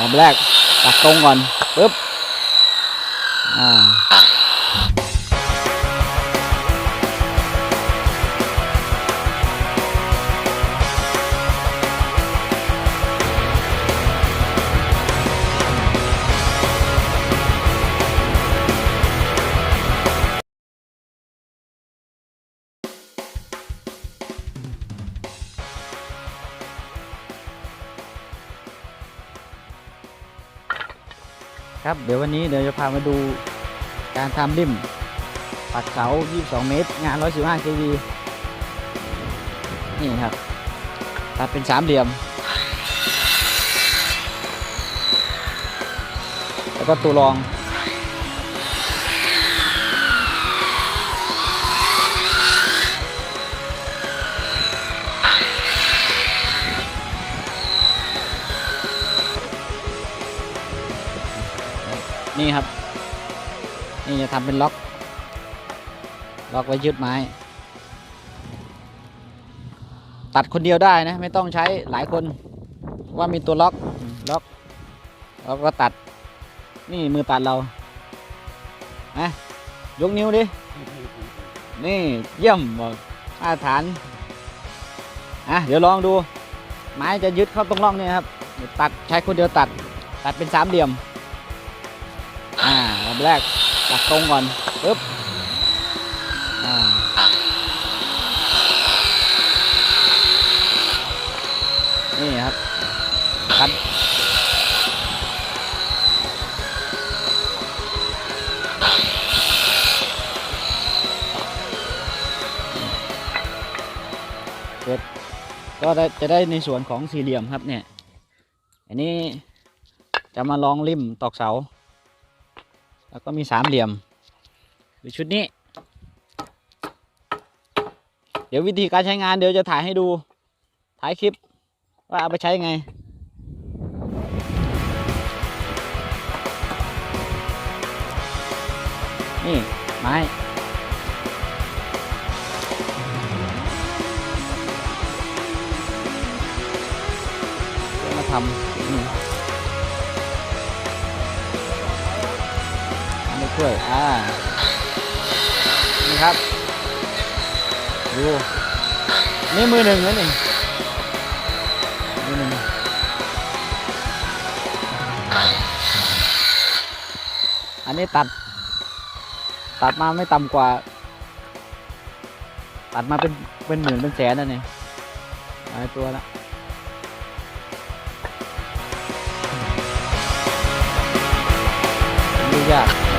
ลำแรกตักตรงก่อนปึ๊บอ่า ครับเดี๋ยววันนี้เดี๋ยวจะพามาดูการทำริมปักเสา 22 เมตรงาน 115 kV นี่ครับ ตัดเป็นสามเหลี่ยม แล้วก็ตัวรอง นี่ครับ นี่จะทำเป็นล็อก ล็อกไว้ยึดไม้ ตัดคนเดียวได้นะ ไม่ต้องใช้หลายคนว่ามีตัวล็อก ล็อกล้วก็ตัด นี่มือตัดเรานะยกนิ้วดิ นี่เยี่ยมบอกมาตรฐาน อะ เดี๋ยวลองดู ไม้จะยึดเข้าตรงร่องนี่ครับ ตัดใช้คนเดียวตัด ตัดเป็นสามเหลี่ยม อ่าลำแรกตัดตรงก่อนปึ๊บอ่านี่ครับตัดเสร็จก็ได้จะได้ในส่วนของสี่เหลี่ยมครับเนี่ย อันนี้จะมาลองริมตอกเสา แล้วก็มีสามเหลี่ยมหรือชุดนี้ เดี๋ยววิธีการใช้งานเดี๋ยวจะถ่ายให้ดูถ่ายคลิป ว่าเอาไปใช้ไงนี่ ไม้เดี๋ยวมาทำนี่ ทำไม่ช่วยอ่านี่ครับดูนี่มือหนึ่งนะนี่มือหนึ่งอันนี้ตัด ตัดมาไม่ต่ำกว่า ตัดมาเป็นเป็นหมื่นเป็นแสนนะเนี่ยหลายตัวและดูยาก